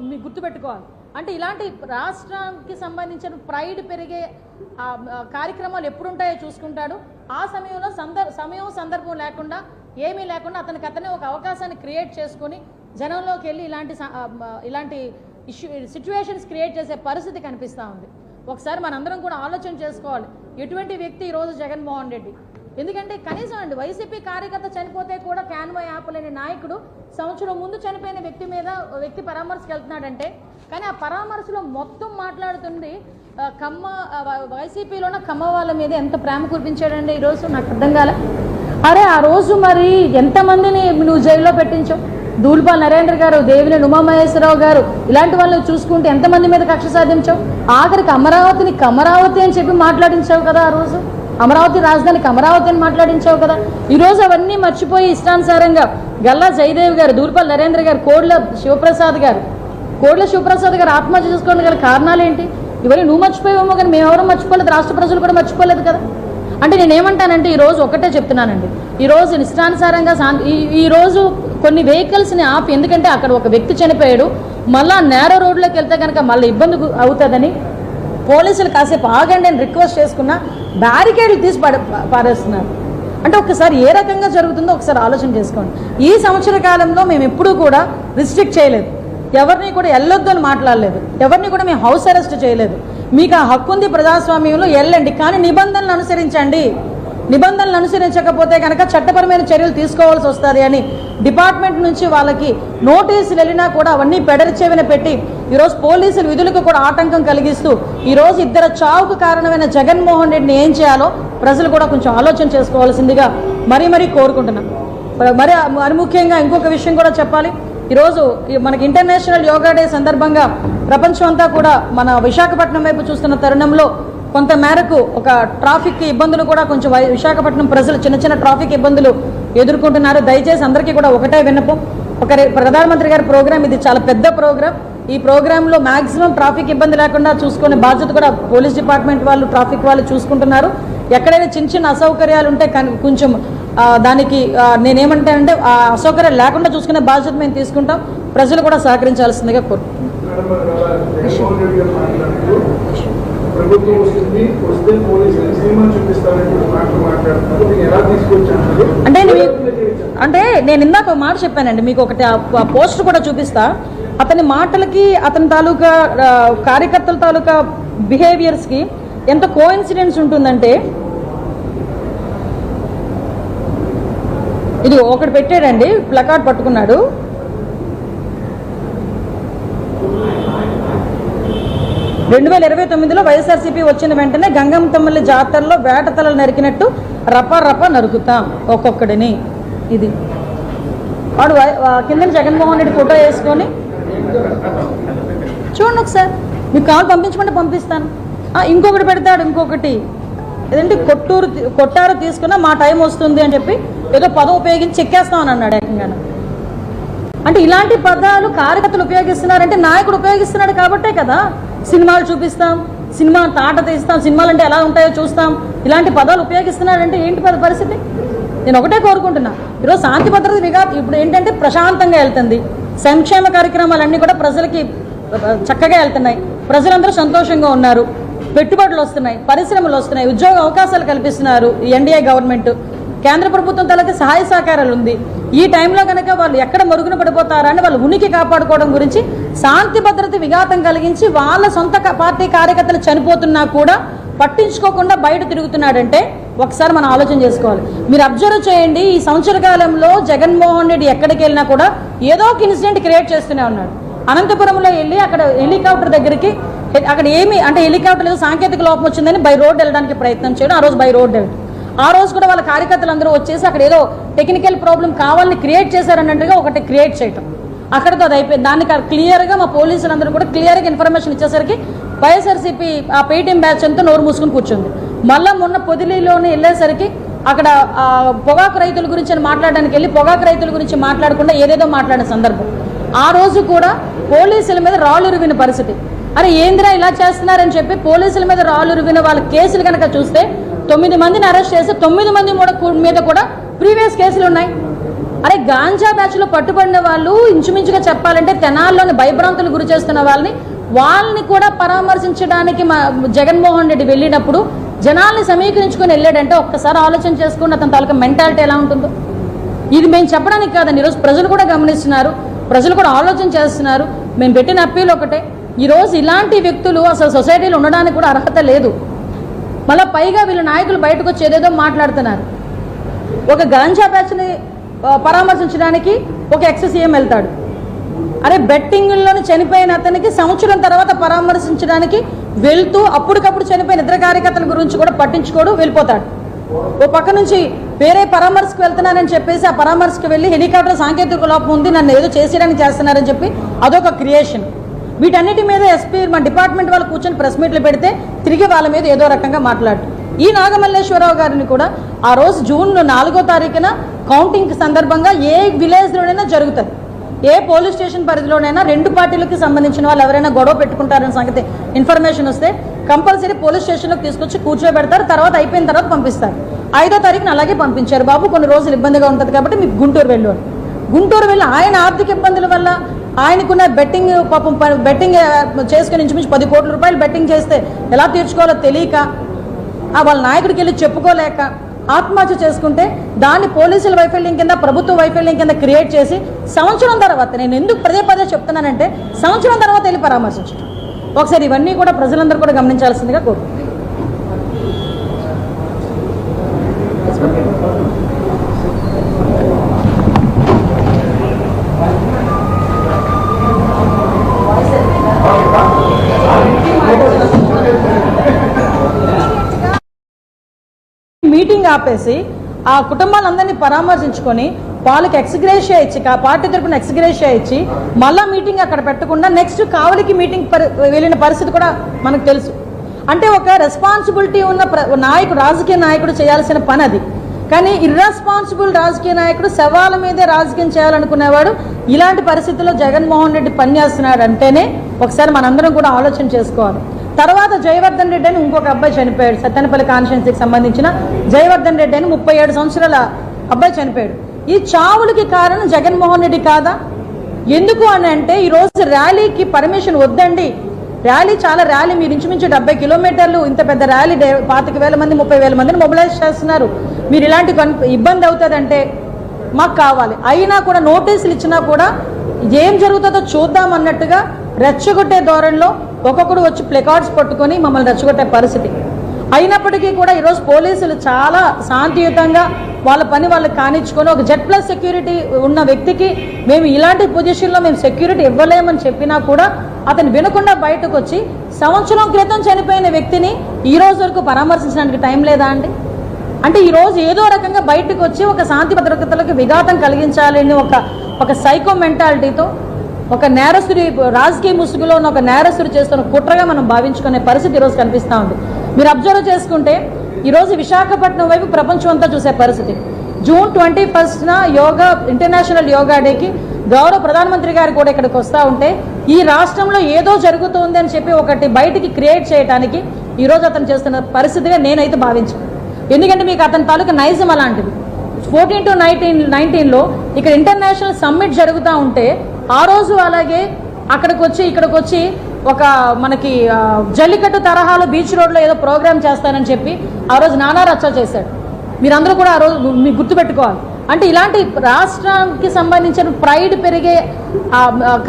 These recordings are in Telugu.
మీకు గుర్తుపెట్టుకోవాలి. అంటే ఇలాంటి రాష్ట్రానికి సంబంధించిన ప్రైడ్ పెరిగే కార్యక్రమాలు ఎప్పుడుంటాయో చూసుకుంటాడు. ఆ సమయంలో సందర్ సమయం సందర్భం లేకుండా ఏమీ లేకుండా అతనికి అతనే ఒక అవకాశాన్ని క్రియేట్ చేసుకొని జనంలోకి వెళ్ళి ఇలాంటి స- ఇలాంటి ఇష్యూ సిచ్యువేషన్స్ క్రియేట్ చేసే పరిస్థితి కనిపిస్తూ ఉంది. ఒకసారి మనందరం కూడా ఆలోచన చేసుకోవాలి. ఎటువంటి వ్యక్తి ఈరోజు జగన్మోహన్ రెడ్డి? ఎందుకంటే కనీసం అండి వైసీపీ కార్యకర్త చనిపోతే కూడా క్యాన్వా ఆపలేని నాయకుడు సంవత్సరం ముందు చనిపోయిన వ్యక్తి మీద వ్యక్తి పరామర్శకు వెళ్తున్నాడంటే కానీ ఆ పరామర్శలో మొత్తం మాట్లాడుతుంది కమ్మ వైసీపీలో ఉన్న కమ్మ వాళ్ళ మీద ఎంత ప్రేమ కురిపించాడండి ఈరోజు నాకు అర్థం కాలే. అరే ఆ రోజు మరి ఎంతమందిని నువ్వు జైల్లో పెట్టించావు దూల్పాల్ నరేంద్ర గారు దేవిని ఉమామహేశ్వరరావు గారు ఇలాంటి వాళ్ళని చూసుకుంటే ఎంతమంది మీద కక్ష సాధించావు? ఆఖరికి అమరావతిని కమరావతి అని చెప్పి మాట్లాడించావు కదా ఆ రోజు? అమరావతి రాజధానికి అమరావతి అని మాట్లాడించావు కదా. ఈరోజు అవన్నీ మర్చిపోయి ఇష్టానుసారంగా గల్లా జయదేవ్ గారు దూల్పాల్ నరేంద్ర గారు కోడ్ల శివప్రసాద్ గారు. కోడ్ల శివప్రసాద్ గారు ఆత్మహత్య చేసుకోవడం గల కారణాలు ఏంటి? ఇవన్నీ నువ్వు మర్చిపోయావేమో కానీ మేమెవరూ మర్చిపోలేదు. రాష్ట్ర ప్రజలు కూడా మర్చిపోలేదు కదా. అంటే నేనేమంటానంటే ఈరోజు ఒకటే చెప్తున్నానండి. ఈ రోజు ఇష్టానుసారంగా ఈరోజు ఈ కొన్ని వెహికల్స్ని ఆపి ఎందుకంటే అక్కడ ఒక వ్యక్తి చనిపోయాడు. మళ్ళా నేర రోడ్లోకి వెళ్తే కనుక మళ్ళీ ఇబ్బంది అవుతుందని పోలీసులు కాసేపు ఆగండి అని రిక్వెస్ట్ చేసుకున్న బ్యారికేడ్లు తీసి పడ పారేస్తున్నారు. అంటే ఒకసారి ఏ రకంగా జరుగుతుందో ఒకసారి ఆలోచన చేసుకోండి. ఈ సంవత్సర కాలంలో మేము ఎప్పుడూ కూడా రిస్ట్రిక్ట్ చేయలేదు. ఎవరిని కూడా వెళ్ళొద్దు అని మాట్లాడలేదు. ఎవరిని కూడా మేము హౌస్ అరెస్ట్ చేయలేదు. మీకు ఆ హక్కు ఉంది ప్రజాస్వామ్యంలో వెళ్ళండి కానీ నిబంధనలు అనుసరించండి. నిబంధనలు అనుసరించకపోతే కనుక చట్టపరమైన చర్యలు తీసుకోవాల్సి వస్తుంది అని డిపార్ట్మెంట్ నుంచి వాళ్ళకి నోటీసులు వెళ్ళినా కూడా అవన్నీ పెడరిచేవిన పెట్టి ఈరోజు పోలీసులు విధులకు కూడా ఆటంకం కలిగిస్తూ ఈరోజు ఇద్దరు చావుకు కారణమైన జగన్మోహన్ రెడ్డిని ఏం చేయాలో ప్రజలు కూడా కొంచెం ఆలోచన చేసుకోవాల్సిందిగా మరీ మరీ కోరుకుంటున్నాం. మరి- మరి ముఖ్యంగా ఇంకొక విషయం కూడా చెప్పాలి. ఈరోజు మనకి ఇంటర్నేషనల్ యోగా డే సందర్భంగా ప్రపంచం అంతా కూడా మన విశాఖపట్నం వైపు చూస్తున్న తరుణంలో కొంత మేరకు ఒక ట్రాఫిక్ ఇబ్బందులు కూడా కొంచెం వై- విశాఖపట్నం ప్రజలు చిన్న చిన్న ట్రాఫిక్ ఇబ్బందులు ఎదుర్కొంటున్నారు. దయచేసి అందరికీ కూడా ఒకటే విన్నపం. ఒక ప్రధానమంత్రి గారి ప్రోగ్రాం ఇది చాలా పెద్ద ప్రోగ్రాం ఈ ప్రోగ్రాంలో మాక్సిమం ట్రాఫిక్ ఇబ్బంది లేకుండా చూసుకునే బాధ్యత కూడా పోలీస్ డిపార్ట్మెంట్ వాళ్ళు ట్రాఫిక్ వాళ్ళు చూసుకుంటున్నారు. ఎక్కడైనా చిన్న చిన్న అసౌకర్యాలు ఉంటే కొంచెం దానికి నేనేమంటానంటే ఆ అసౌకర్యాలు లేకుండా చూసుకునే బాధ్యత మేము తీసుకుంటాం. ప్రజలు కూడా సహకరించాల్సిందిగా కోరుకుంటున్నాం. అంటే అంటే నేను ఇందాక ఒక మాట చెప్పానండి మీకు ఒకటి పోస్టర్ పోస్ట్ కూడా చూపిస్తా. అతని మాటలకి అతని తాలూకా కార్యకర్తల తాలూకా బిహేవియర్స్కి ఎంత కోఇన్సిడెన్స్ ఉంటుందంటే ఇది ఒకటి పెట్టాడండి ప్లకార్డ్ పట్టుకున్నాడు. రెండు వేల ఇరవై తొమ్మిదిలో వైఎస్ఆర్సీపీ వచ్చిన వెంటనే గంగమ్మ తమ్మిళ్ళ జాతరలో వేట తలలు నరికినట్టు రప రప నరుకుతాం ఒక్కొక్కడిని. ఇది. వాడు వై- కింద జగన్మోహన్ రెడ్డి ఫోటో వేసుకొని చూడండి ఒకసారి. మీకు కాల్ పంపించమంటే పంపిస్తాను. ఇంకొకటి పెడతాడు ఇంకొకటి. ఏదంటే కొట్టూరు కొట్టారు తీసుకున్నా మా టైం వస్తుంది అని చెప్పి ఏదో పదం ఉపయోగించి చెక్కేస్తామని అన్నాడు ఏకంగా అంటే ఇలాంటి పదాలు కార్యకర్తలు ఉపయోగిస్తున్నారంటే నాయకుడు ఉపయోగిస్తున్నాడు కాబట్టే కదా. సినిమాలు చూపిస్తాం సినిమా తాట తీస్తాం సినిమాలు అంటే ఎలా ఉంటాయో చూస్తాం. ఇలాంటి పదాలు ఉపయోగిస్తున్నారంటే ఏంటి పద పరిస్థితి? నేను ఒకటే కోరుకుంటున్నా. ఈరోజు శాంతి భద్రత ఇప్పుడు ఏంటంటే ప్రశాంతంగా వెళ్తుంది. సంక్షేమ కార్యక్రమాలన్నీ కూడా ప్రజలకి చక్కగా వెళ్తున్నాయి. ప్రజలందరూ సంతోషంగా ఉన్నారు. పెట్టుబడులు వస్తున్నాయి పరిశ్రమలు వస్తున్నాయి ఉద్యోగ అవకాశాలు కల్పిస్తున్నారు ఈ ఎన్డీఏ గవర్నమెంట్. కేంద్ర ప్రభుత్వం తలకి సహాయ సహకారాలు ఉంది. ఈ టైంలో కనుక వాళ్ళు ఎక్కడ మరుగున పడిపోతారని వాళ్ళు ఉనికి కాపాడుకోవడం గురించి శాంతి భద్రత విఘాతం కలిగించి వాళ్ళ సొంత పార్టీ కార్యకర్తలు చనిపోతున్నా కూడా పట్టించుకోకుండా బయట తిరుగుతున్నాడంటే ఒకసారి మనం ఆలోచన చేసుకోవాలి. మీరు అబ్జర్వ్ చేయండి ఈ సంవత్సర కాలంలో జగన్మోహన్ రెడ్డి ఎక్కడికి వెళ్ళినా కూడా ఏదో ఒక ఇన్సిడెంట్ క్రియేట్ చేస్తూనే ఉన్నాడు. అనంతపురంలో వెళ్ళి అక్కడ హెలికాప్టర్ దగ్గరికి అక్కడ ఏమి అంటే హెలికాప్టర్ ఏదో సాంకేతిక లోపం వచ్చిందని బై రోడ్ వెళ్ళడానికి ప్రయత్నం చేయడం ఆ రోజు బై రోడ్ వెళ్ళడం. ఆ రోజు కూడా వాళ్ళ కార్యకర్తలు అందరూ వచ్చేసి అక్కడ ఏదో టెక్నికల్ ప్రాబ్లం కావాలని క్రియేట్ చేశారన్నట్టుగా ఒకటి క్రియేట్ చేయటం. అక్కడతో అది అయిపోయింది. దాన్ని క్లియర్గా మా పోలీసులు అందరూ కూడా క్లియర్గా ఇన్ఫర్మేషన్ ఇచ్చేసరికి వైఎస్ఆర్సీపీ ఆ పేటీఎం బ్యాచ్ అంతా నోరు మూసుకుని కూర్చుంది. మళ్ళా మొన్న పొదిలిలోనే వెళ్ళేసరికి అక్కడ పొగాకు రైతుల గురించి అని మాట్లాడడానికి వెళ్ళి పొగాకు రైతుల గురించి మాట్లాడకుండా ఏదేదో మాట్లాడిన సందర్భం. ఆ రోజు కూడా పోలీసుల మీద రాళ్ళురివిన పరిస్థితి. అరే ఏందిరా ఇలా చేస్తున్నారని చెప్పి పోలీసుల మీద రాళ్ళురివిన వాళ్ళ కేసులు కనుక చూస్తే తొమ్మిది మందిని అరెస్ట్ చేసి తొమ్మిది మంది మీద కూడా ప్రీవియస్ కేసులు ఉన్నాయి. అరే గాంజా బ్యాచ్లో పట్టుబడిన వాళ్ళు ఇంచుమించుగా చెప్పాలంటే తెనాల్లోని భయభ్రాంతులు గురి చేస్తున్న వాళ్ళని వాళ్ళని కూడా పరామర్శించడానికి మా జగన్మోహన్ రెడ్డి వెళ్ళినప్పుడు జనాల్ని సమీకరించుకొని వెళ్ళాడంటే ఒక్కసారి ఆలోచన చేసుకుని అతని తాలూకా మెంటాలిటీ ఎలా ఉంటుందో. ఇది మేము చెప్పడానికి కాదండి ఈరోజు ప్రజలు కూడా గమనిస్తున్నారు ప్రజలు కూడా ఆలోచన చేస్తున్నారు. మేము పెట్టిన అప్పీల్ ఒకటే ఈరోజు ఇలాంటి వ్యక్తులు అసలు సొసైటీలో ఉండడానికి కూడా అర్హత లేదు. మళ్ళీ పైగా వీళ్ళ నాయకులు బయటకు వచ్చి ఏదేదో మాట్లాడుతున్నారు. ఒక గంజా బ్యాచ్ని పరామర్శించడానికి ఒక ఎక్ససీఎం వెళ్తాడు. అరే బెట్టింగ్లోని చనిపోయిన అతనికి సంవత్సరం తర్వాత పరామర్శించడానికి వెళ్తూ అప్పటికప్పుడు చనిపోయిన ఇతర కార్యకర్తల గురించి కూడా పట్టించుకోడు వెళ్ళిపోతాడు. ఓ పక్క నుంచి వేరే పరామర్శకు వెళ్తున్నానని చెప్పేసి ఆ పరామర్శకు వెళ్ళి హెలికాప్టర్ సాంకేతిక లోపం ఉంది నన్ను ఏదో చేసేయడానికి చేస్తున్నారని చెప్పి అదొక క్రియేషన్. వీటన్నిటి మీద ఎస్పీ మా డిపార్ట్మెంట్ వాళ్ళు కూర్చొని ప్రెస్ మీట్లు పెడితే తిరిగి వాళ్ళ మీద ఏదో రకంగా మాట్లాడు. ఈ నాగమల్లేశ్వరరావు గారిని కూడా ఆ రోజు జూన్ నాలుగో తారీఖున కౌంటింగ్ సందర్భంగా ఏ విలేజ్లోనైనా జరుగుతుంది. ఏ పోలీస్ స్టేషన్ పరిధిలోనైనా రెండు పార్టీలకు సంబంధించిన వాళ్ళు ఎవరైనా గొడవ పెట్టుకుంటారనే సంగతి ఇన్ఫర్మేషన్ వస్తే కంపల్సరీ పోలీస్ స్టేషన్లోకి తీసుకొచ్చి కూర్చోబెడతారు తర్వాత అయిపోయిన తర్వాత పంపిస్తారు. ఐదో తారీఖున అలాగే పంపించారు. బాబు కొన్ని రోజులు ఇబ్బందిగా ఉంటుంది కాబట్టి మీకు గుంటూరు వెళ్ళు గుంటూరు వెళ్ళి ఆయన ఆర్థిక ఇబ్బందుల వల్ల ఆయనకున్న బెట్టింగ్ పాపం బెట్టింగ్ చేసుకుని ఇంచుమించు పది కోట్ల రూపాయలు బెట్టింగ్ చేస్తే ఎలా తీర్చుకోవాలో తెలియక ఆ వాళ్ళ నాయకుడికి వెళ్ళి చెప్పుకోలేక ఆత్మహత్య చేసుకుంటే దాన్ని పోలీసుల వైఫల్యం కింద ప్రభుత్వ వైఫల్యం కింద క్రియేట్ చేసి సంవత్సరం తర్వాత నేను ఎందుకు పదే పదే చెప్తున్నానంటే సంవత్సరం తర్వాత వెళ్ళి పరామర్శించడం. ఒకసారి ఇవన్నీ కూడా ప్రజలందరూ కూడా గమనించాల్సిందిగా కోరుకుంటున్నాను మీటింగ్ ఆపేసి ఆ కుటుంబాలందరినీ పరామర్శించుకొని వాళ్ళకి ఎక్స్గ్రేషియా ఇచ్చి ఆ పార్టీ తరపున ఎక్స్గ్రేషియా ఇచ్చి మళ్ళా మీటింగ్ అక్కడ పెట్టకుండా నెక్స్ట్ కావలికి మీటింగ్ వెళ్ళిన పరిస్థితి కూడా మనకు తెలుసు. అంటే ఒక రెస్పాన్సిబిలిటీ ఉన్న ప్ర- నాయకుడు రాజకీయ నాయకుడు చేయాల్సిన పని అది. కానీ ఇర్రెస్పాన్సిబుల్ రాజకీయ నాయకుడు శవాల మీదే రాజకీయం చేయాలనుకునేవాడు ఇలాంటి పరిస్థితుల్లో జగన్మోహన్ రెడ్డి పనిచేస్తున్నాడు అంటేనే ఒకసారి మనందరం కూడా ఆలోచన చేసుకోవాలి. తర్వాత జయవర్ధన్ రెడ్డి అని ఇంకొక అబ్బాయి చనిపోయాడు. సత్తెనపల్లి కాన్స్టిట్యున్సీకి సంబంధించిన జయవర్ధన్ రెడ్డి అని ముప్పై ఏడు సంవత్సరాల అబ్బాయి చనిపోయాడు. ఈ చావులకి కారణం జగన్మోహన్ రెడ్డి కాదా? ఎందుకు అని అంటే ఈరోజు ర్యాలీకి పర్మిషన్ వద్దండి. ర్యాలీ చాలా ర్యాలీ. మీరు ఇంచుమించు డెబ్బై కిలోమీటర్లు ఇంత పెద్ద ర్యాలీ పాతిక వేల మంది ముప్పై వేల మందిని మొబిలైజ్ చేస్తున్నారు. మీరు ఇలాంటి కన్- ఇబ్బంది అవుతుందంటే మాకు కావాలి. అయినా కూడా నోటీసులు ఇచ్చినా కూడా ఏం జరుగుతుందో చూద్దాం అన్నట్టుగా రెచ్చగొట్టే ధోరణిలో ఒక్కొక్కడు వచ్చి ప్లెకార్డ్స్ పట్టుకొని మమ్మల్ని రెచ్చగొట్టే పరిస్థితి. అయినప్పటికీ కూడా ఈరోజు పోలీసులు చాలా శాంతియుతంగా వాళ్ళ పని వాళ్ళు కానిచ్చుకొని ఒక జెడ్ ప్లస్ సెక్యూరిటీ ఉన్న వ్యక్తికి మేము ఇలాంటి పొజిషన్లో మేము సెక్యూరిటీ ఇవ్వలేమని చెప్పినా కూడా అతను వినకుండా బయటకు వచ్చి సంవత్సరం క్రితం చనిపోయిన వ్యక్తిని ఈ రోజు వరకు పరామర్శించడానికి టైం లేదా అండి? అంటే ఈరోజు ఏదో రకంగా బయటకు వచ్చి ఒక శాంతి భద్రతలకు విఘాతం కలిగించాలని ఒక ఒక సైకో మెంటాలిటీతో ఒక నేరస్తుడి రాజకీయ ముసుగులో ఉన్న ఒక నేరస్తుడు చేస్తున్న కుట్రగా మనం భావించుకునే పరిస్థితి ఈరోజు కనిపిస్తూ ఉంది. మీరు అబ్జర్వ్ చేసుకుంటే ఈరోజు విశాఖపట్నం వైపు ప్రపంచం అంతా చూసే పరిస్థితి. జూన్ ట్వంటీ ఫస్ట్న యోగా ఇంటర్నేషనల్ యోగా డేకి గౌరవ ప్రధానమంత్రి గారు కూడా ఇక్కడికి వస్తూ ఉంటే ఈ రాష్ట్రంలో ఏదో జరుగుతుంది అని చెప్పి ఒకటి బయటికి క్రియేట్ చేయడానికి ఈరోజు అతను చేస్తున్న పరిస్థితిగా నేనైతే భావించాను. ఎందుకంటే మీకు అతని తాలూకా నైజం అలాంటిది. ఫోర్టీన్ టు నైన్టీన్ నైన్టీన్లో ఇక్కడ ఇంటర్నేషనల్ సమ్మిట్ జరుగుతూ ఉంటే ఆ రోజు అలాగే అక్కడికి వచ్చి ఇక్కడికి వచ్చి ఒక మనకి జల్లికట్టు తరహాలో బీచ్ రోడ్లో ఏదో ప్రోగ్రామ్ చేస్తానని చెప్పి ఆ రోజు నానా రచ్చ చేశాడు. మీరందరూ కూడా ఆ రోజు మీకు గుర్తుపెట్టుకోవాలి. అంటే ఇలాంటి రాష్ట్రానికి సంబంధించిన ప్రైడ్ పెరిగే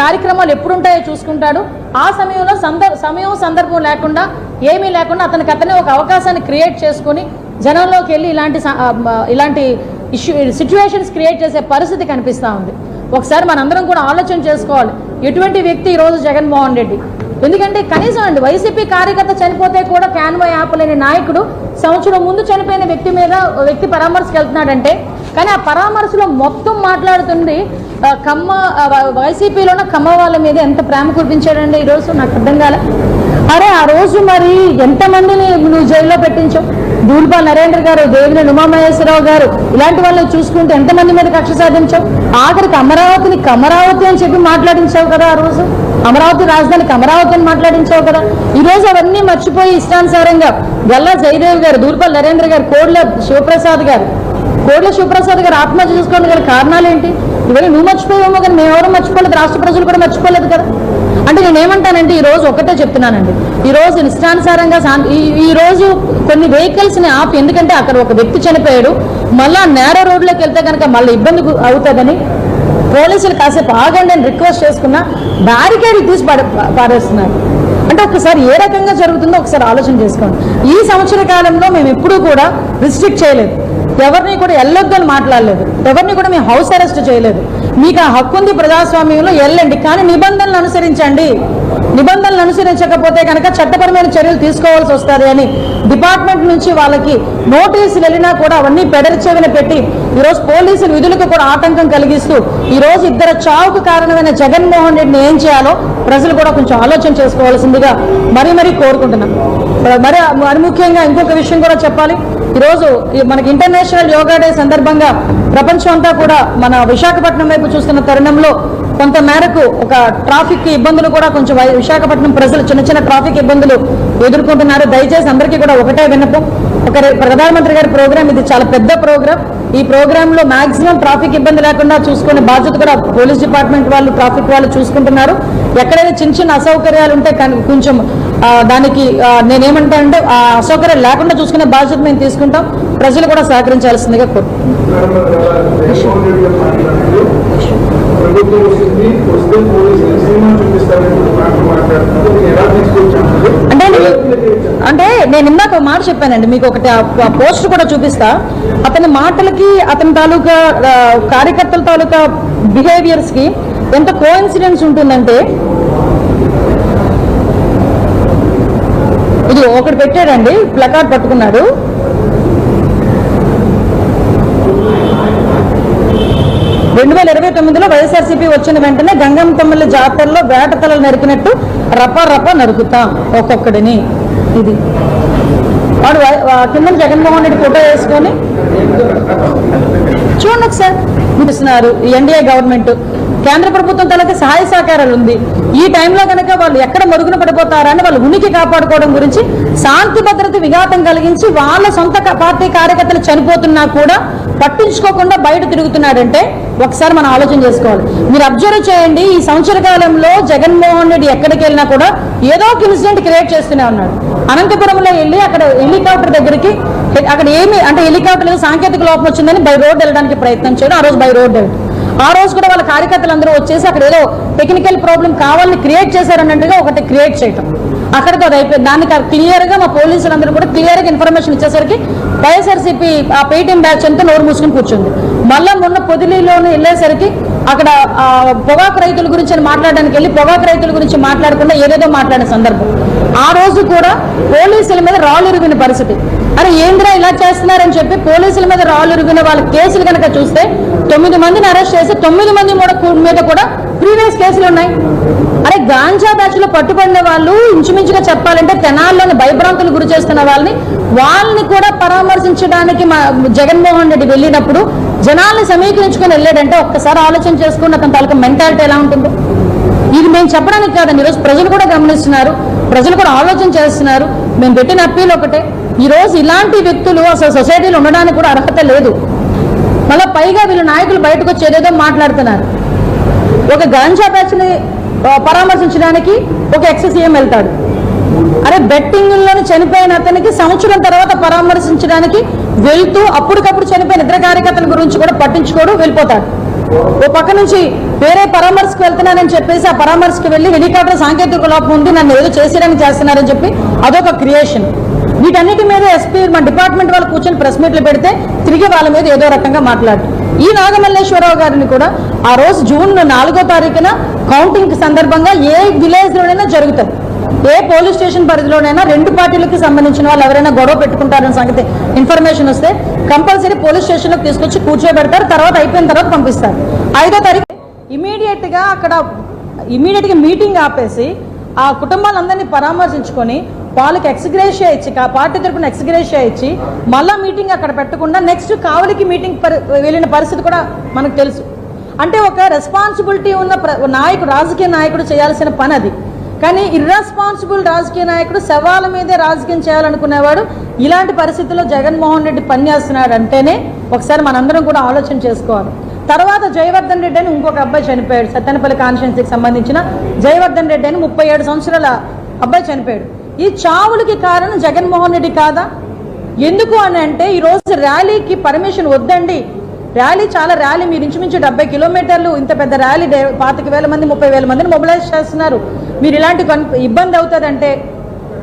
కార్యక్రమాలు ఎప్పుడు ఉంటాయో చూసుకుంటాడు. ఆ సమయంలో సందర్ సమయం సందర్భం లేకుండా ఏమీ లేకుండా అతనికి అతనే ఒక అవకాశాన్ని క్రియేట్ చేసుకొని జనంలోకి వెళ్ళి ఇలాంటి స- ఇలాంటి ఇష్యూ సిచ్యువేషన్స్ క్రియేట్ చేసే పరిస్థితి కనిపిస్తూ ఉంది. ఒకసారి మనందరం కూడా ఆలోచన చేసుకోవాలి. ఎటువంటి వ్యక్తి ఈరోజు జగన్మోహన్ రెడ్డి? ఎందుకంటే కనీసం అండి వైసీపీ కార్యకర్త చనిపోతే కూడా క్యాన్వా యాప్ లేని నాయకుడు సంవత్సరం ముందు చనిపోయిన వ్యక్తి మీద వ్యక్తి పరామర్శకు వెళ్తున్నాడంటే కానీ ఆ పరామర్శలో మొత్తం మాట్లాడుతుంది కమ్మ వైసీపీలోన కమ్మ వాళ్ళ మీద ఎంత ప్రేమ కురిపించాడండి? ఈరోజు నాకు అర్థం కాలే. అరే ఆ రోజు మరి ఎంతమందిని నువ్వు జైల్లో పెట్టించావు? దూల్పాల్ నరేంద్ర గారు దేవిని ఉమామహేశ్వరరావు గారు ఇలాంటి వాళ్ళని చూసుకుంటే ఎంతమంది మీద కక్ష సాధించావు? ఆఖరికి అమరావతిని కమరావతి అని చెప్పి మాట్లాడించావు కదా ఆ రోజు? అమరావతి రాజధానికి అమరావతి అని మాట్లాడించావు కదా? ఈ రోజు అవన్నీ మర్చిపోయి ఇష్టానుసారంగా గల్లా జయదేవ్ గారు దూల్పాల్ నరేంద్ర గారు కోడ్ల శివప్రసాద్ గారు. కోడ్ల శివప్రసాద్ గారు ఆత్మహత్య చేసుకోవడం గల కారణాలు ఏంటి ఇవన్నీ నువ్వు మర్చిపోయామో కానీ మేము ఎవరు మర్చిపోలేదు రాష్ట్ర ప్రజలు కూడా మర్చిపోలేదు కదా? అంటే నేను ఏమంటానంటే ఈ రోజు ఒకటే చెప్తున్నానండి. ఈ రోజు ఇష్టానుసారంగా శాంతి- ఈ- రోజు కొన్ని వెహికల్స్ని ఆపి ఎందుకంటే అక్కడ ఒక వ్యక్తి చనిపోయాడు. మళ్ళా నేరో రోడ్లోకి వెళ్తే కనుక మళ్ళీ ఇబ్బంది అవుతుందని పోలీసులు కాసేపు ఆగండి అని రిక్వెస్ట్ చేసుకున్నా బ్యారికేడ్ తీసి పారేస్తున్నారు. అంటే ఒకసారి ఏ రకంగా జరుగుతుందో ఒకసారి ఆలోచన చేసుకోండి. ఈ సంవత్సర కాలంలో మేము ఎప్పుడూ కూడా రిస్ట్రిక్ట్ చేయలేదు. ఎవరిని కూడా వెళ్ళొద్దు అని మాట్లాడలేదు. ఎవరిని కూడా మేము హౌస్ అరెస్ట్ చేయలేదు. మీకు ఆ హక్కు ఉంది ప్రజాస్వామ్యంలో వెళ్ళండి కానీ నిబంధనలు అనుసరించండి. నిబంధనలు అనుసరించకపోతే కనుక చట్టపరమైన చర్యలు తీసుకోవాల్సి వస్తుంది అని డిపార్ట్మెంట్ నుంచి వాళ్ళకి నోటీసులు వెళ్ళినా కూడా అవన్నీ పెడరిచెవిన పెట్టి ఈరోజు పోలీసులు విధులకు కూడా ఆటంకం కలిగిస్తూ ఈ రోజు ఇద్దరు చావుకు కారణమైన జగన్మోహన్ రెడ్డిని ఏం చేయాలో ప్రజలు కూడా కొంచెం ఆలోచన చేసుకోవాల్సిందిగా మరీ మరీ కోరుకుంటున్నాను మరి మరి ముఖ్యంగా ఇంకొక విషయం కూడా చెప్పాలి. ఈరోజు ఈ మనకి ఇంటర్నేషనల్ యోగా డే సందర్భంగా ప్రపంచం అంతా కూడా మన విశాఖపట్నం వైపు చూస్తున్న తరుణంలో కొంత మేరకు ఒక ట్రాఫిక్ ఇబ్బందులు కూడా కొంచెం విశాఖపట్నం ప్రజలు చిన్న చిన్న ట్రాఫిక్ ఇబ్బందులు ఎదుర్కొంటున్నారు. దయచేసి అందరికీ కూడా ఒకటే విన్నపం. ఒక ప్రధానమంత్రి గారి ప్రోగ్రామ్ ఇది చాలా పెద్ద ప్రోగ్రామ్ ఈ ప్రోగ్రామ్లో మాక్సిమం ట్రాఫిక్ ఇబ్బంది లేకుండా చూసుకునే బాధ్యత కూడా పోలీస్ డిపార్ట్మెంట్ వాళ్ళు ట్రాఫిక్ వాళ్ళు చూసుకుంటున్నారు. ఎక్కడైనా చిన్న చిన్న అసౌకర్యాలు ఉంటే కొంచెం దానికి ఆ, నేనేమంటానంటే ఆ అసౌకర్యం లేకుండా చూసుకునే బాధ్యత మేము తీసుకుంటాం. ప్రజలు కూడా సహకరించాల్సిందిగా కోరుకుంటున్నాం అంటే అంటే నేను ఇందాక ఒక మాట చెప్పానండి మీకు ఒకటి ఆ పోస్ట్ కూడా చూపిస్తా. అతని మాటలకి అతని తాలూకా కార్యకర్తల తాలూకా బిహేవియర్స్కి ఎంత కోఇన్సిడెన్స్ ఉంటుందంటే ఇది ఒకటి పెట్టాడండి. ప్లకార్డ్ పట్టుకున్నాడు. రెండు వేల ఇరవై తొమ్మిదిలో వైఎస్ఆర్సీపీ వచ్చిన వెంటనే గంగమ్మ తమ్ముళ్ళ జాతరలో వేట తలలు నరికినట్టు రప రప నరుకుతాం ఒక్కొక్కడిని. ఇది. వాడు కింద జగన్మోహన్ రెడ్డి ఫోటో వేసుకొని చూడండి ఒకసారి. చూపిస్తున్నారు ఈ ఎన్డీఏ గవర్నమెంట్. కేంద్ర ప్రభుత్వం తనకి సహాయ సహకారాలు ఉంది. ఈ టైంలో కనుక వాళ్ళు ఎక్కడ మరుగున పడిపోతారని వాళ్ళు ఉనికి కాపాడుకోవడం గురించి శాంతి భద్రత విఘాతం కలిగించి వాళ్ళ సొంత పార్టీ కార్యకర్తలు చనిపోతున్నా కూడా పట్టించుకోకుండా బయట తిరుగుతున్నాడంటే ఒకసారి మనం ఆలోచన చేసుకోవాలి. మీరు అబ్జర్వ్ చేయండి ఈ సంవత్సర కాలంలో జగన్మోహన్ రెడ్డి ఎక్కడికి వెళ్ళినా కూడా ఏదో ఒక ఇన్సిడెంట్ క్రియేట్ చేస్తూనే ఉన్నాడు. అనంతపురంలో వెళ్ళి అక్కడ హెలికాప్టర్ దగ్గరికి అక్కడ ఏమి అంటే హెలికాప్టర్ సాంకేతిక లోపం వచ్చిందని బై రోడ్ వెళ్ళడానికి ప్రయత్నం చేయడం ఆ రోజు బై రోడ్ వెళ్ళడం. ఆ రోజు కూడా వాళ్ళ కార్యకర్తలు అందరూ వచ్చేసి అక్కడ ఏదో టెక్నికల్ ప్రాబ్లం కావాలని క్రియేట్ చేశారన్నట్టుగా ఒకటి క్రియేట్ చేయటం. అక్కడితో అది అయిపోయింది. దానికి క్లియర్గా మా పోలీసులు అందరూ కూడా క్లియర్గా ఇన్ఫర్మేషన్ ఇచ్చేసరికి వైఎస్ఆర్సీపీ ఆ పేటీఎం బ్యాచ్ అంతా నోరు మూసుకుని కూర్చుంది. మళ్ళా మొన్న పొదిలీలోనే వెళ్ళేసరికి అక్కడ పొగాకు రైతుల గురించి మాట్లాడడానికి వెళ్ళి పొగాకు రైతుల గురించి మాట్లాడకుండా ఏదేదో మాట్లాడిన సందర్భం. ఆ రోజు కూడా పోలీసుల మీద రాళ్ళురిగిన పరిస్థితి. అరే ఏంద్రా ఇలా చేస్తున్నారని చెప్పి పోలీసుల మీద రాళ్ళురిగిన వాళ్ళ కేసులు కనుక చూస్తే తొమ్మిది మందిని అరెస్ట్ చేసి తొమ్మిది మంది మీద కూడా ప్రీవియస్ కేసులు ఉన్నాయి. అరే గాంజా బ్యాచ్లో పట్టుబడిన వాళ్ళు ఇంచుమించుగా చెప్పాలంటే తెనాల్లోని భయభ్రాంతులు గురి చేస్తున్న వాళ్ళని వాళ్ళని కూడా పరామర్శించడానికి మా జగన్మోహన్ రెడ్డి వెళ్ళినప్పుడు జనాల్ని సమీకరించుకొని వెళ్ళాడంటే ఒక్కసారి ఆలోచన చేసుకున్న అతని తాలూకా మెంటాలిటీ ఎలా ఉంటుందో. ఇది మేము చెప్పడానికి కాదండి ఈరోజు ప్రజలు కూడా గమనిస్తున్నారు ప్రజలు కూడా ఆలోచన చేస్తున్నారు. మేము పెట్టిన అప్పీలు ఒకటే ఈ రోజు ఇలాంటి వ్యక్తులు అసలు సొసైటీలో ఉండడానికి కూడా అర్హత లేదు. మళ్ళీ పైగా వీళ్ళు నాయకులు బయటకు వచ్చి ఏదేదో మాట్లాడుతున్నారు. ఒక గంజా బ్యాచ్ని పరామర్శించడానికి ఒక ఎక్ససీఎం వెళ్తాడు. అరే బెట్టింగ్లోని చనిపోయిన అతనికి సంవత్సరం తర్వాత పరామర్శించడానికి వెళ్తూ అప్పటికప్పుడు చనిపోయిన ఇతర కార్యకర్తల గురించి కూడా పట్టించుకోడు వెళ్ళిపోతాడు. ఓ పక్క నుంచి వేరే పరామర్శకు వెళ్తున్నానని చెప్పేసి ఆ పరామర్శకు వెళ్ళి హెలికాప్టర్ సాంకేతిక లోపం ఉంది నన్ను ఏదో చేసేయడానికి చేస్తున్నారని చెప్పి అదొక క్రియేషన్. వీటన్నిటి మీద ఎస్పీ మన డిపార్ట్మెంట్ వాళ్ళు కూర్చొని ప్రెస్ మీట్లు పెడితే తిరిగి వాళ్ళ మీద ఏదో రకంగా మాట్లాడు. ఈ నాగమల్లేశ్వరరావు గారిని కూడా ఆ రోజు జూన్ నాలుగో తారీఖున కౌంటింగ్ సందర్భంగా ఏ విలేజ్ లోనైనా జరుగుతుంది ఏ పోలీస్ స్టేషన్ పరిధిలోనైనా రెండు పార్టీలకు సంబంధించిన వాళ్ళు ఎవరైనా గొడవ పెట్టుకుంటారని సంగతి ఇన్ఫర్మేషన్ వస్తే కంపల్సరీ పోలీస్ స్టేషన్లోకి తీసుకొచ్చి కూర్చోబెడతారు తర్వాత అయిపోయిన తర్వాత పంపిస్తారు. ఐదో తారీఖు ఇమీడియట్గా అక్కడ ఇమీడియట్గా మీటింగ్ ఆపేసి ఆ కుటుంబాలందరినీ పరామర్శించుకొని వాళ్ళకి ఎక్స్గ్రేషియా ఇచ్చి ఆ పార్టీ తరపున ఎక్స్గ్రేషియా ఇచ్చి మళ్ళా మీటింగ్ అక్కడ పెట్టకుండా నెక్స్ట్ కావలికి మీటింగ్ వెళ్ళిన పరిస్థితి కూడా మనకు తెలుసు. అంటే ఒక రెస్పాన్సిబిలిటీ ఉన్న ప్ర- నాయకుడు రాజకీయ నాయకుడు చేయాల్సిన పని అది. కానీ ఇర్రెస్పాన్సిబుల్ రాజకీయ నాయకుడు శవాల మీదే రాజకీయం చేయాలనుకునేవాడు ఇలాంటి పరిస్థితుల్లో జగన్మోహన్ రెడ్డి పనిచేస్తున్నాడు అంటేనే ఒకసారి మనందరం కూడా ఆలోచన చేసుకోవాలి. తర్వాత జయవర్ధన్ రెడ్డి అని ఇంకొక అబ్బాయి చనిపోయాడు. సత్తెనపల్లి కాన్స్టిట్యున్సీకి సంబంధించిన జయవర్ధన్ రెడ్డి అని ముప్పై ఏడు సంవత్సరాల అబ్బాయి చనిపోయాడు. ఈ చావులకి కారణం జగన్మోహన్ రెడ్డి కాదా? ఎందుకు అని అంటే ఈరోజు ర్యాలీకి పర్మిషన్ వద్దండి. ర్యాలీ చాలా ర్యాలీ మీరు ఇంచుమించు డెబ్బై కిలోమీటర్లు ఇంత పెద్ద ర్యాలీ పాతిక వేల మంది ముప్పై వేల మందిని మొబిలైజ్ చేస్తున్నారు. మీరు ఇలాంటి ఇబ్బంది అవుతుందంటే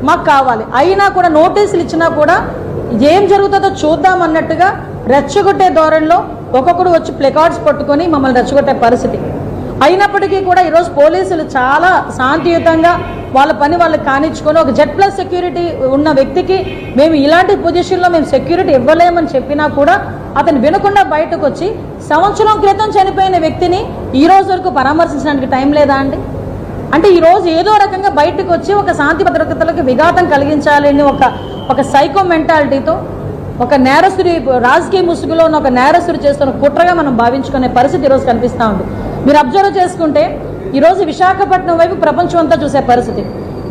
మాకు కావాలి. అయినా కూడా నోటీసులు ఇచ్చినా కూడా ఏం జరుగుతుందో చూద్దాం అన్నట్టుగా రెచ్చగొట్టే ధోరణిలో ఒక్కొక్కడు వచ్చి ప్లెకార్డ్స్ పట్టుకొని మమ్మల్ని రెచ్చగొట్టే పరిస్థితి. అయినప్పటికీ కూడా ఈరోజు పోలీసులు చాలా శాంతియుతంగా వాళ్ళ పని వాళ్ళకి కానిచ్చుకొని ఒక జెడ్ ప్లస్ సెక్యూరిటీ ఉన్న వ్యక్తికి మేము ఇలాంటి పొజిషన్లో మేము సెక్యూరిటీ ఇవ్వలేమని చెప్పినా కూడా అతను వినకుండా బయటకు వచ్చి సంవత్సరం క్రితం చనిపోయిన వ్యక్తిని ఈ రోజు వరకు పరామర్శించడానికి టైం లేదా అండి? అంటే ఈరోజు ఏదో రకంగా బయటకు వచ్చి ఒక శాంతి భద్రతలకు విఘాతం కలిగించాలని ఒక ఒక సైకో మెంటాలిటీతో ఒక నేరస్తుడి రాజకీయ ముసుగులో ఉన్న ఒక నేరస్తుడు చేస్తున్న కుట్రగా మనం భావించుకునే పరిస్థితి ఈరోజు కనిపిస్తూ ఉంది. మీరు అబ్జర్వ్ చేసుకుంటే ఈరోజు విశాఖపట్నం వైపు ప్రపంచం అంతా చూసే పరిస్థితి.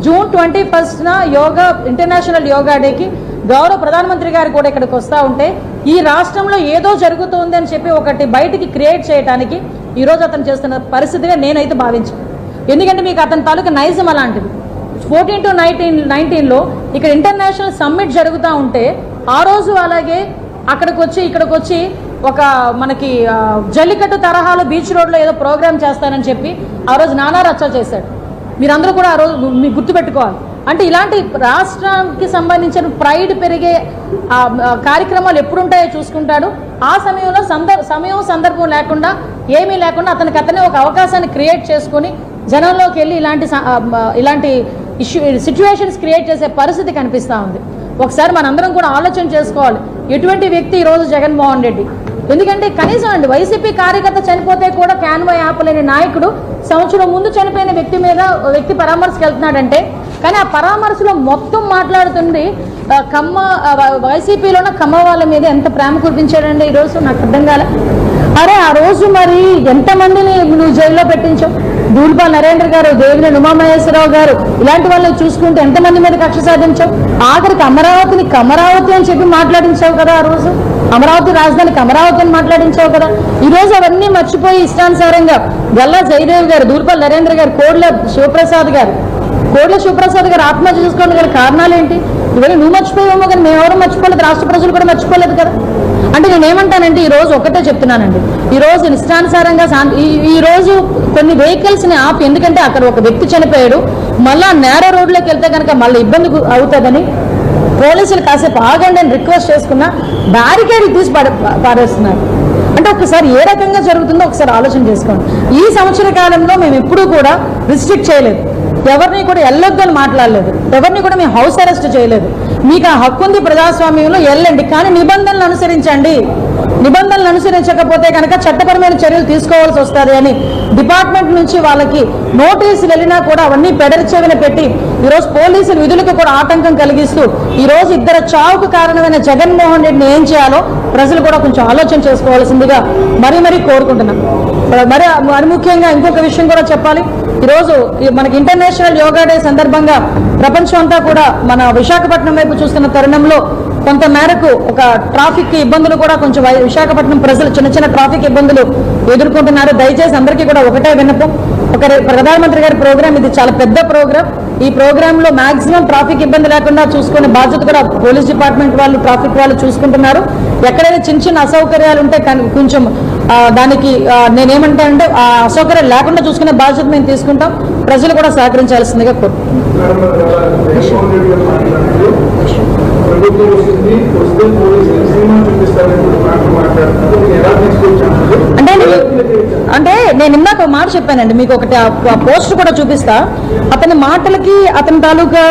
జూన్ ట్వంటీ ఫస్ట్న యోగా ఇంటర్నేషనల్ యోగా డేకి గౌరవ ప్రధానమంత్రి గారు కూడా ఇక్కడికి వస్తూ ఉంటే ఈ రాష్ట్రంలో ఏదో జరుగుతుంది అని చెప్పి ఒకటి బయటికి క్రియేట్ చేయడానికి ఈరోజు అతను చేస్తున్న పరిస్థితిగా నేనైతే భావించాను. ఎందుకంటే మీకు అతని తాలూకా నైజం అలాంటిది. ఫోర్టీన్ టు నైన్టీన్ నైన్టీన్లో ఇక్కడ ఇంటర్నేషనల్ సమ్మిట్ జరుగుతూ ఉంటే ఆ రోజు అలాగే అక్కడికి వచ్చి ఇక్కడికి వచ్చి ఒక మనకి జల్లికట్టు తరహాలో బీచ్ రోడ్లో ఏదో ప్రోగ్రామ్ చేస్తానని చెప్పి ఆ రోజు నానా రచ్చ చేశాడు. మీరందరూ కూడా ఆ రోజు మీకు గుర్తుపెట్టుకోవాలి. అంటే ఇలాంటి రాష్ట్రానికి సంబంధించిన ప్రైడ్ పెరిగే కార్యక్రమాలు ఎప్పుడు ఉంటాయో చూసుకుంటాడు. ఆ సమయంలో సందర్ సమయం సందర్భం లేకుండా ఏమీ లేకుండా అతనికి అతనే ఒక అవకాశాన్ని క్రియేట్ చేసుకొని జనంలోకి వెళ్ళి ఇలాంటి ఇలాంటి ఇష్యూ సిచ్యువేషన్స్ క్రియేట్ చేసే పరిస్థితి కనిపిస్తూ ఉంది. ఒకసారి మనందరం కూడా ఆలోచన చేసుకోవాలి ఎటువంటి వ్యక్తి ఈరోజు జగన్మోహన్ రెడ్డి? ఎందుకంటే కనీసం అండి వైసీపీ కార్యకర్త చనిపోతే కూడా క్యాన్వా ఆపలేని నాయకుడు సంవత్సరం ముందు చనిపోయిన వ్యక్తి మీద వ్యక్తి పరామర్శకు వెళ్తున్నాడంటే కానీ ఆ పరామర్శలో మొత్తం మాట్లాడుతుంది కమ్మ వైసీపీలోన కమ్మ వాళ్ళ మీద ఎంత ప్రేమ కురిపించాడండి ఈరోజు నాకు అర్థం కాలే. అరే ఆ రోజు మరి ఎంతమందిని నువ్వు జైల్లో పెట్టించావు? దూల్పాల్ నరేంద్ర గారు దేవిని ఉమామహేశ్వరరావు గారు ఇలాంటి వాళ్ళని చూసుకుంటే ఎంతమంది మీద కక్ష సాధించావు? ఆఖరికి అమరావతిని కమరావతి అని చెప్పి మాట్లాడించావు కదా ఆ రోజు? అమరావతి రాజధానికి అమరావతి అని మాట్లాడించావు కదా? ఈ రోజు అవన్నీ మర్చిపోయి ఇష్టానుసారంగా గల్లా జయదేవ్ గారు దూల్పాల్ నరేంద్ర గారు కోడ్ల శివప్రసాద్ గారు. కోడ్ల శివప్రసాద్ గారు ఆత్మహత్య చేసుకోవడం గల కారణాలు ఏంటి ఇవన్నీ నువ్వు మర్చిపోయావు కానీ మేము ఎవరు మర్చిపోలేదు రాష్ట్ర ప్రజలు కూడా మర్చిపోలేదు కదా? అంటే నేను ఏమంటానంటే ఈ రోజు ఒకటే చెప్తున్నానండి. ఈ రోజు ఇష్టానుసారంగా ఈ- రోజు కొన్ని వెహికల్స్ని ఆపి ఎందుకంటే అక్కడ ఒక వ్యక్తి చనిపోయాడు. మళ్ళా నేరో రోడ్లోకి వెళ్తే కనుక మళ్ళీ ఇబ్బంది అవుతుందని పోలీసులు కాసేపు ఆగండి అని రిక్వెస్ట్ చేసుకున్నా బ్యారికేడ్ తీసి పడే పారేస్తున్నారు. అంటే ఒకసారి ఏ రకంగా జరుగుతుందో ఒకసారి ఆలోచన చేసుకోండి. ఈ సంవత్సర కాలంలో మేము ఎప్పుడూ కూడా రిస్ట్రిక్ట్ చేయలేదు. ఎవరిని కూడా వెళ్ళొద్దు అని మాట్లాడలేదు. ఎవరిని కూడా మేము హౌస్ అరెస్ట్ చేయలేదు. మీకు ఆ హక్కు ఉంది ప్రజాస్వామ్యంలో వెళ్ళండి కానీ నిబంధనలు అనుసరించండి. నిబంధనలు అనుసరించకపోతే కనుక చట్టపరమైన చర్యలు తీసుకోవాల్సి వస్తుంది అని డిపార్ట్మెంట్ నుంచి వాళ్ళకి నోటీసులు వెళ్ళినా కూడా అవన్నీ పెడరిచెవిన పెట్టి ఈరోజు పోలీసులు విధులకు కూడా ఆటంకం కలిగిస్తూ ఈ రోజు ఇద్దరు చావుకు కారణమైన జగన్మోహన్ రెడ్డిని ఏం చేయాలో ప్రజలు కూడా కొంచెం ఆలోచన చేసుకోవాల్సిందిగా మరీ మరీ కోరుకుంటున్నాను మరి మరి ముఖ్యంగా ఇంకొక విషయం కూడా చెప్పాలి. ఈరోజు ఈ మనకి ఇంటర్నేషనల్ యోగా డే సందర్భంగా ప్రపంచం అంతా కూడా మన విశాఖపట్నం వైపు చూస్తున్న తరుణంలో కొంత మేరకు ఒక ట్రాఫిక్ ఇబ్బందులు కూడా కొంచెం విశాఖపట్నం ప్రజలు చిన్న చిన్న ట్రాఫిక్ ఇబ్బందులు ఎదుర్కొంటున్నారు. దయచేసి అందరికీ కూడా ఒకటే విన్నపం. ఒక ప్రధానమంత్రి గారి ప్రోగ్రామ్ ఇది చాలా పెద్ద ప్రోగ్రామ్ ఈ ప్రోగ్రామ్లో మాక్సిమం ట్రాఫిక్ ఇబ్బంది లేకుండా చూసుకునే బాధ్యత కూడా పోలీస్ డిపార్ట్మెంట్ వాళ్ళు ట్రాఫిక్ వాళ్ళు చూసుకుంటున్నారు. ఎక్కడైనా చిన్న చిన్న అసౌకర్యాలు ఉంటే కొంచెం దానికి నేనేమంటే అంటే ఆ అసౌకర్యాలు లేకుండా చూసుకునే బాధ్యత మేము తీసుకుంటాం. ప్రజలు కూడా సహకరించాల్సిందిగా అంటే అంటే నేను ఇందాక ఒక మాట చెప్పానండి మీకు ఒకటి ఆ పోస్ట్ కూడా చూపిస్తా. అతని మాటలకి అతని తాలూకా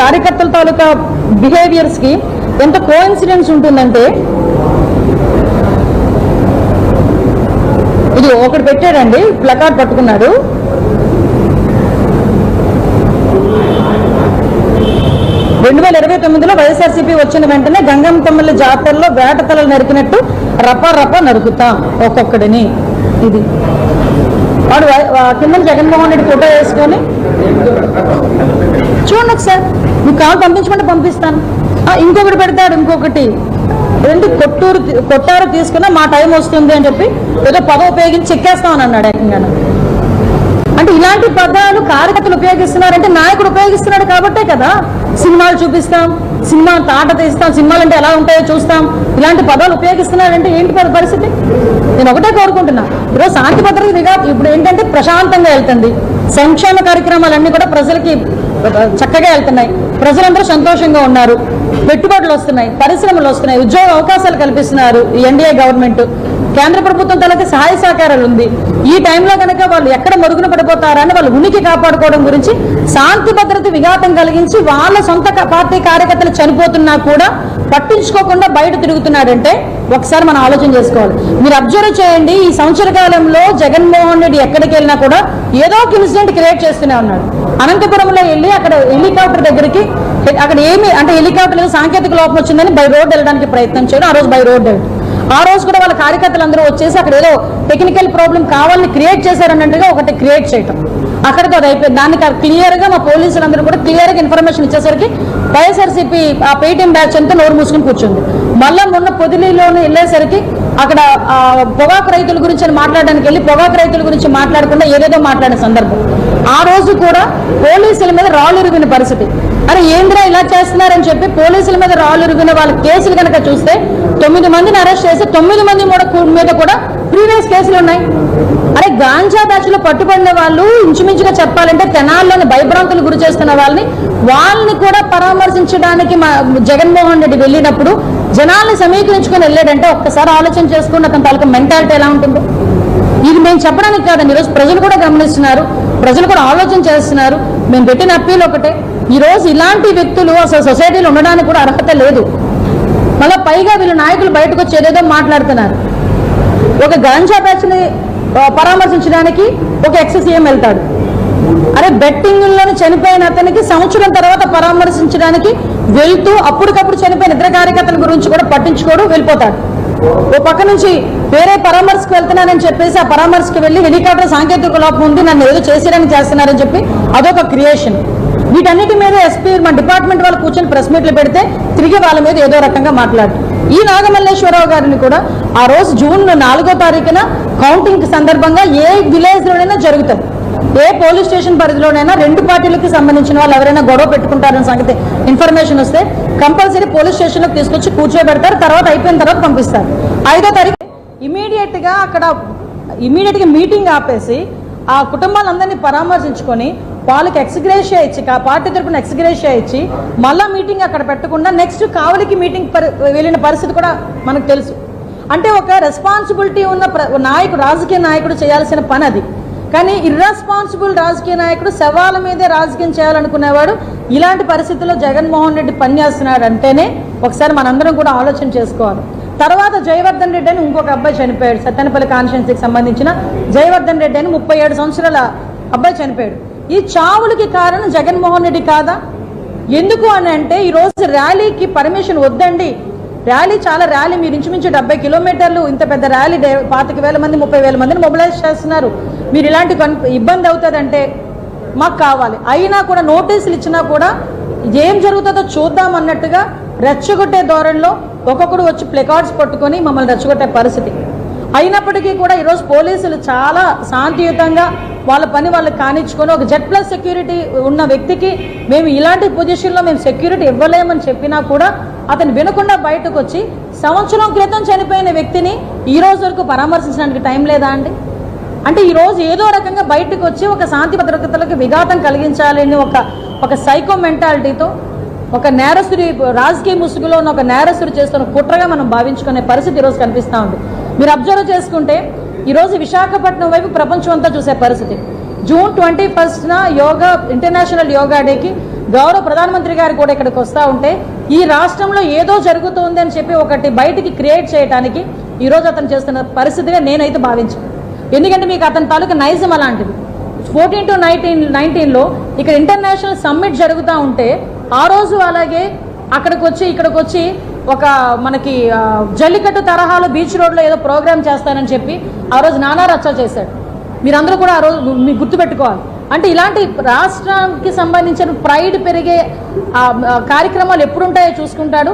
కార్యకర్తల తాలూకా బిహేవియర్స్కి ఎంత కోఇన్సిడెన్స్ ఉంటుందంటే ఇది ఒకటి పెట్టాడండి ప్లకార్డ్ పట్టుకున్నాడు. రెండు వేల ఇరవై తొమ్మిదిలో వైఎస్ఆర్సీపీ వచ్చిన వెంటనే గంగమ్మ తమ్ముళ్ళ జాతరలో వేట తలలు నరికినట్టు రప రప నరుకుతాం ఒక్కొక్కడిని. ఇది. వాడు కింద జగన్మోహన్ రెడ్డి ఫోటో వేసుకొని చూడండి ఒకసారి నువ్వు కాల్ పంపించమంటే పంపిస్తాను. ఇంకొకటి పెడతాడు ఇంకొకటి. ఏంటి కొట్టూరు కొట్టారు తీసుకున్న మా టైం వస్తుంది అని చెప్పి ఏదో పదం ఉపయోగించి చెక్కేస్తామని అన్నాడు ఏకంగా అంటే ఇలాంటి పదాలు కార్యకర్తలు ఉపయోగిస్తున్నారంటే నాయకుడు ఉపయోగిస్తున్నాడు కాబట్టే కదా. సినిమాలు చూపిస్తాం సినిమా తాట తీస్తాం సినిమాలు అంటే ఎలా ఉంటాయో చూస్తాం. ఇలాంటి పదాలు ఉపయోగిస్తున్నారంటే ఏంటి పద పరిస్థితి? నేను ఒకటే కోరుకుంటున్నా. ఈరోజు శాంతి భద్రత నిఘా ఇప్పుడు ఏంటంటే ప్రశాంతంగా వెళ్తుంది. సంక్షేమ కార్యక్రమాలన్నీ కూడా ప్రజలకి చక్కగా వెళ్తున్నాయి. ప్రజలందరూ సంతోషంగా ఉన్నారు. పెట్టుబడులు వస్తున్నాయి పరిశ్రమలు వస్తున్నాయి ఉద్యోగ అవకాశాలు కల్పిస్తున్నారు ఈ ఎన్డీఏ గవర్నమెంట్. కేంద్ర ప్రభుత్వం తనకి సహాయ సహకారాలు ఉంది. ఈ టైంలో కనుక వాళ్ళు ఎక్కడ మరుగున పడిపోతారని వాళ్ళు ఉనికి కాపాడుకోవడం గురించి శాంతి భద్రత విఘాతం కలిగించి వాళ్ళ సొంత పార్టీ కార్యకర్తలు చనిపోతున్నా కూడా పట్టించుకోకుండా బయట తిరుగుతున్నాడంటే ఒకసారి మనం ఆలోచన చేసుకోవాలి. మీరు అబ్జర్వ్ చేయండి ఈ సంవత్సర కాలంలో జగన్మోహన్ రెడ్డి ఎక్కడికి వెళ్ళినా కూడా ఏదో ఒక ఇన్సిడెంట్ క్రియేట్ చేస్తూనే ఉన్నాడు. అనంతపురంలో వెళ్ళి అక్కడ హెలికాప్టర్ దగ్గరికి అక్కడ ఏమి అంటే హెలికాప్టర్ సాంకేతిక లోపం వచ్చిందని బై రోడ్ వెళ్ళడానికి ప్రయత్నం చేయడం ఆ రోజు బై రోడ్ వెళ్ళడం. ఆ రోజు కూడా వాళ్ళ కార్యకర్తలు అందరూ వచ్చేసి అక్కడ ఏదో టెక్నికల్ ప్రాబ్లం కావాలని క్రియేట్ చేశారన్నట్టుగా ఒకటి క్రియేట్ చేయటం. అక్కడితో అది అయిపోయింది. దానికి క్లియర్గా మా పోలీసులందరూ కూడా క్లియర్గా ఇన్ఫర్మేషన్ ఇచ్చేసరికి వైఎస్ఆర్సీపీ ఆ పేటీఎం బ్యాచ్ అంతా నోరు మూసుకుని కూర్చుంది. మళ్ళా మొన్న పొదిలిలోనే వెళ్ళేసరికి అక్కడ పొగాకు రైతుల గురించి మాట్లాడడానికి వెళ్ళి పొగాకు రైతుల గురించి మాట్లాడకుండా ఏదేదో మాట్లాడే సందర్భం. ఆ రోజు కూడా పోలీసుల మీద రాళ్ళు ఇరిగిన పరిస్థితి. అరే ఏంద్రా ఇలా చేస్తున్నారని చెప్పి పోలీసుల మీద రాళ్ళు ఇరిగిన వాళ్ళ కేసులు కనుక చూస్తే తొమ్మిది మందిని అరెస్ట్ చేసి తొమ్మిది మంది మీద కూడా ప్రీవియస్ కేసులు ఉన్నాయి. అరే గాంజా బ్యాచ్లో పట్టుబడిన వాళ్ళు ఇంచుమించుగా చెప్పాలంటే తెనాల్లోని భయభ్రాంతులు గురి చేస్తున్న వాళ్ళని వాళ్ళని కూడా పరామర్శించడానికి మా జగన్మోహన్ రెడ్డి వెళ్ళినప్పుడు జనాల్ని సమీకరించుకొని వెళ్ళాడంటే ఒక్కసారి ఆలోచన చేసుకుని అతని తాలూకా మెంటాలిటీ ఎలా ఉంటుందో. ఇది మేము చెప్పడానికి కాదండి ఈరోజు ప్రజలు కూడా గమనిస్తున్నారు. ప్రజలు కూడా ఆలోచన చేస్తున్నారు. మేము పెట్టిన అప్పీల్ ఒకటే. ఈరోజు ఇలాంటి వ్యక్తులు అసలు సొసైటీలో ఉండడానికి కూడా అర్హత లేదు. మళ్ళీ పైగా వీళ్ళు నాయకులు బయటకు వచ్చి ఏదేదో మాట్లాడుతున్నారు. ఒక గాంజా బ్యాచ్ని పరామర్శించడానికి ఒక ఎక్స్సీఎం వెళ్తాడు. అరే బెట్టింగ్లోని చనిపోయిన అతనికి సంవత్సరం తర్వాత పరామర్శించడానికి వెళ్తూ అప్పటికప్పుడు చనిపోయిన ఇతర కార్యకర్తల గురించి కూడా పట్టించుకోడు వెళ్ళిపోతాడు. ఓ పక్క నుంచి వేరే పరామర్శకు వెళ్తున్నానని చెప్పేసి ఆ పరామర్శకు వెళ్ళి హెలికాప్టర్ సాంకేతిక లోపం ఉంది నన్ను ఏదో చేసేయడానికి చేస్తున్నారని చెప్పి అదొక క్రియేషన్ వీటన్నిటి మీద ఎస్పీ మన డిపార్ట్మెంట్ వాళ్ళు కూర్చొని ప్రెస్ మీట్లు పెడితే తిరిగి వాళ్ళ మీద ఏదో రకంగా మాట్లాడు ఈ నాగమల్లేశ్వరరావు గారిని కూడా ఆ రోజు జూన్ నాలుగో తారీఖున కౌంటింగ్ సందర్భంగా ఏ విలేజ్ లోనైనా జరుగుతుంది. ఏ పోలీస్ స్టేషన్ పరిధిలోనైనా రెండు పార్టీలకు సంబంధించిన వాళ్ళు ఎవరైనా గొడవ పెట్టుకుంటారని సంగతి ఇన్ఫర్మేషన్ వస్తే కంపల్సరీ పోలీస్ స్టేషన్లోకి తీసుకొచ్చి కూర్చోబెడతారు తర్వాత అయిపోయిన తర్వాత పంపిస్తారు. ఐదో తారీఖు ఇమీడియట్గా అక్కడ ఇమీడియట్గా మీటింగ్ ఆపేసి ఆ కుటుంబాలందరినీ పరామర్శించుకొని వాళ్ళకి ఎక్స్గ్రేషియా ఇచ్చి ఆ పార్టీ తరపున ఎక్స్గ్రేషియా ఇచ్చి మళ్ళీ మీటింగ్ అక్కడ పెట్టకుండా నెక్స్ట్ కావలికి మీటింగ్ పరి- వెళ్ళిన పరిస్థితి కూడా మనకు తెలుసు. అంటే ఒక రెస్పాన్సిబిలిటీ ఉన్న ప్ర- నాయకుడు రాజకీయ నాయకుడు చేయాల్సిన పని అది. కానీ ఇర్రెస్పాన్సిబుల్ రాజకీయ నాయకుడు శవాల మీదే రాజకీయం చేయాలనుకునేవాడు ఇలాంటి పరిస్థితుల్లో జగన్మోహన్ రెడ్డి పనిచేస్తున్నాడు అంటేనే ఒకసారి మనందరం కూడా ఆలోచన చేసుకోవాలి. తర్వాత జయవర్ధన్ రెడ్డి అని ఇంకొక అబ్బాయి చనిపోయాడు సత్తెనపల్లి కాన్స్టిట్యున్సీకి సంబంధించిన జయవర్ధన్ రెడ్డి అని ముప్పై ఏడు సంవత్సరాల అబ్బాయి చనిపోయాడు. ఈ చావులకి కారణం జగన్మోహన్ రెడ్డి కాదా? ఎందుకు అని అంటే ఈరోజు ర్యాలీకి పర్మిషన్ వద్దండి. ర్యాలీ చాలా ర్యాలీ మీరు ఇంచుమించు డెబ్బై కిలోమీటర్లు ఇంత పెద్ద ర్యాలీ డే- పాతిక వేల మంది ముప్పై వేల మందిని మొబిలైజ్ చేస్తున్నారు. మీరు ఇలాంటి ఇబ్బంది అవుతుందంటే మాకు కావాలి. అయినా కూడా నోటీసులు ఇచ్చినా కూడా ఏం జరుగుతుందో చూద్దాం అన్నట్టుగా రెచ్చగొట్టే ధోరణిలో ఒక్కొక్కడు వచ్చి ప్లెకార్డ్స్ పట్టుకొని మమ్మల్ని రెచ్చగొట్టే పరిస్థితి. అయినప్పటికీ కూడా ఈరోజు పోలీసులు చాలా శాంతియుతంగా వాళ్ళ పని వాళ్ళు కానిచ్చుకొని ఒక జెడ్ ప్లస్ సెక్యూరిటీ ఉన్న వ్యక్తికి మేము ఇలాంటి పొజిషన్లో మేము సెక్యూరిటీ ఇవ్వలేమని చెప్పినా కూడా అతను వినకుండా బయటకు వచ్చి సంవత్సరం క్రితం చనిపోయిన వ్యక్తిని ఈ రోజు వరకు పరామర్శించడానికి టైం లేదా అండి? అంటే ఈరోజు ఏదో రకంగా బయటకు వచ్చి ఒక శాంతి భద్రతలకు విఘాతం కలిగించాలని ఒక ఒక సైకో మెంటాలిటీతో ఒక నేరస్తుడి రాజకీయ ముసుగులో ఉన్న ఒక నేరస్తుడు చేస్తున్న కుట్రగా మనం భావించుకునే పరిస్థితి ఈరోజు కనిపిస్తూ ఉంది. మీరు అబ్జర్వ్ చేసుకుంటే ఈరోజు విశాఖపట్నం వైపు ప్రపంచం అంతా చూసే పరిస్థితి. జూన్ ట్వంటీ ఫస్ట్న యోగా ఇంటర్నేషనల్ యోగా డేకి గౌరవ ప్రధానమంత్రి గారు కూడా ఇక్కడికి వస్తూ ఉంటే ఈ రాష్ట్రంలో ఏదో జరుగుతుంది అని చెప్పి ఒకటి బయటికి క్రియేట్ చేయడానికి ఈరోజు అతను చేస్తున్న పరిస్థితిగా నేనైతే భావించాను. ఎందుకంటే మీకు అతని తాలూకా నైజం అలాంటిది. ఫోర్టీన్ టు నైన్టీన్ నైన్టీన్లో ఇక్కడ ఇంటర్నేషనల్ సమ్మిట్ జరుగుతూ ఉంటే ఆ రోజు అలాగే అక్కడికి వచ్చి ఇక్కడికి వచ్చి ఒక మనకి జల్లికట్టు తరహాలో బీచ్ రోడ్లో ఏదో ప్రోగ్రామ్ చేస్తానని చెప్పి ఆ రోజు నానా రచ్చ చేశాడు. మీరందరూ కూడా ఆ రోజు మీకు గుర్తుపెట్టుకోవాలి. అంటే ఇలాంటి రాష్ట్రానికి సంబంధించిన ప్రైడ్ పెరిగే కార్యక్రమాలు ఎప్పుడుంటాయో చూసుకుంటాడు.